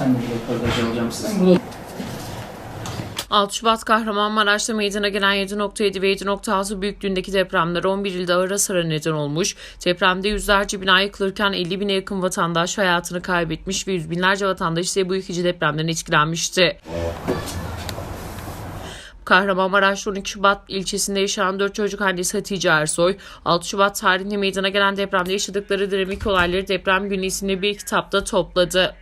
Röportaj alacağım sizden. Burada 6 Şubat Kahramanmaraş'ta meydana gelen 7.7 ve 7.6 büyüklüğündeki depremler 11 ilde ağır hasara neden olmuş. Depremde yüzlerce bina yıkılırken 50 bine yakın vatandaş hayatını kaybetmiş ve yüz binlerce vatandaş ise bu ikinci depremden etkilenmişti. Kahramanmaraş 12 Şubat ilçesinde yaşayan 4 çocuk annesi Hatice Ersoy, 6 Şubat tarihinde meydana gelen depremde yaşadıkları dinamik olayları deprem günü isimli bir kitapta topladı.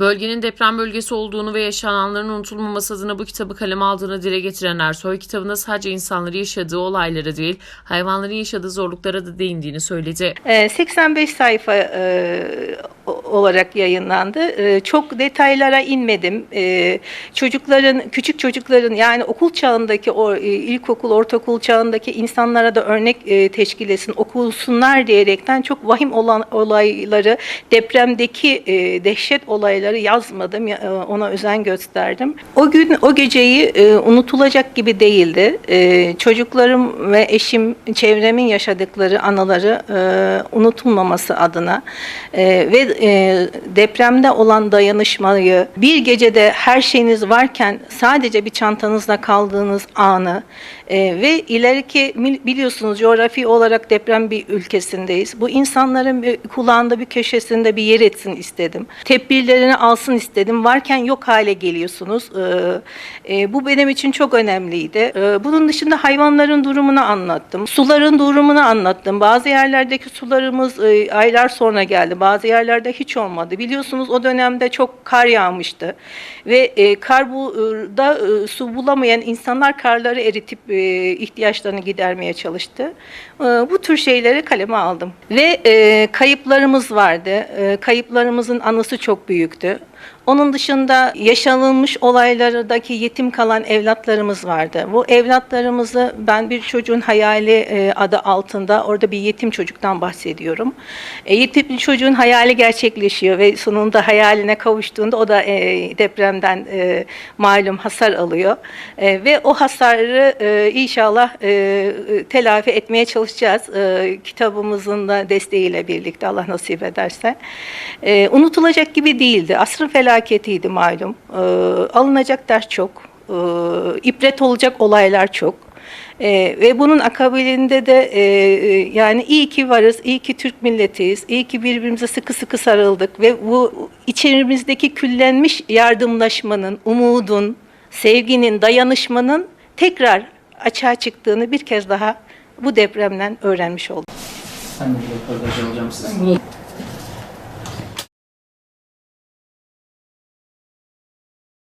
Bölgenin deprem bölgesi olduğunu ve yaşananların unutulmaması adına bu kitabı kaleme aldığını dile getiren Ersoy, kitabında sadece insanların yaşadığı olaylara değil, hayvanların yaşadığı zorluklara da değindiğini söyledi. Ee, 85 sayfa e, olarak yayınlandı. E, Çok detaylara inmedim. E, Çocukların, küçük çocukların yani okul çağındaki, o e, ilkokul, ortaokul çağındaki insanlara da örnek e, teşkil etsin, okulsunlar diyerekten çok vahim olan olayları, depremdeki dehşet olayları yazmadım. Ya- e, Ona özen gösterdim. O gün, o geceyi e, unutulacak gibi değildi. E, Çocuklarım ve eşim, çevremin yaşadıkları anıları unutulmaması adına ve depremde olan dayanışmayı bir gecede her şeyiniz varken sadece bir çantanızda kaldığınız anı ve ileriki biliyorsunuz coğrafi olarak deprem bir ülkesindeyiz. Bu insanların kulağında bir köşesinde bir yer etsin istedim. Tedbirlerini alsın istedim. Varken yok hale geliyorsunuz. E, e, bu benim için çok önemliydi. E, bunun dışında hayvanların durumunu anlattım. Suların durumunu anlattım. Bazı yerlerdeki sularımız e, aylar sonra geldi. Bazı yerlerde hiç olmadı. Biliyorsunuz o dönemde çok kar yağmıştı. Ve e, kar bu e, da e, su bulamayan insanlar karları eritip e, ihtiyaçlarını gidermeye çalıştı. E, bu tür şeyleri kaleme aldım. Ve e, kayıplarımız vardı. E, kayıplarımızın anısı çok büyüktü. Onun dışında yaşanılmış olaylardaki yetim kalan evlatlarımız vardı. Bu evlatlarımızı ben bir çocuğun hayali e, adı altında orada bir yetim çocuktan bahsediyorum. E, yetim çocuğun hayali gerçekleşiyor ve sonunda hayaline kavuştuğunda o da e, depremden e, malum hasar alıyor. E, ve o hasarı e, inşallah e, telafi etmeye çalışacağız. E, kitabımızın da desteğiyle birlikte Allah nasip ederse. E, unutulacak gibi değildi. Asrın felaketiydi malum. E, alınacak ders çok. E, ibret olacak olaylar çok. E, ve bunun akabinde de e, yani iyi ki varız, iyi ki Türk milletiyiz, iyi ki birbirimize sıkı sıkı sarıldık ve bu içerimizdeki küllenmiş yardımlaşmanın, umudun, sevginin, dayanışmanın tekrar açığa çıktığını bir kez daha bu depremden öğrenmiş oldum. ben de bir röportaj alacağım sizden. Burada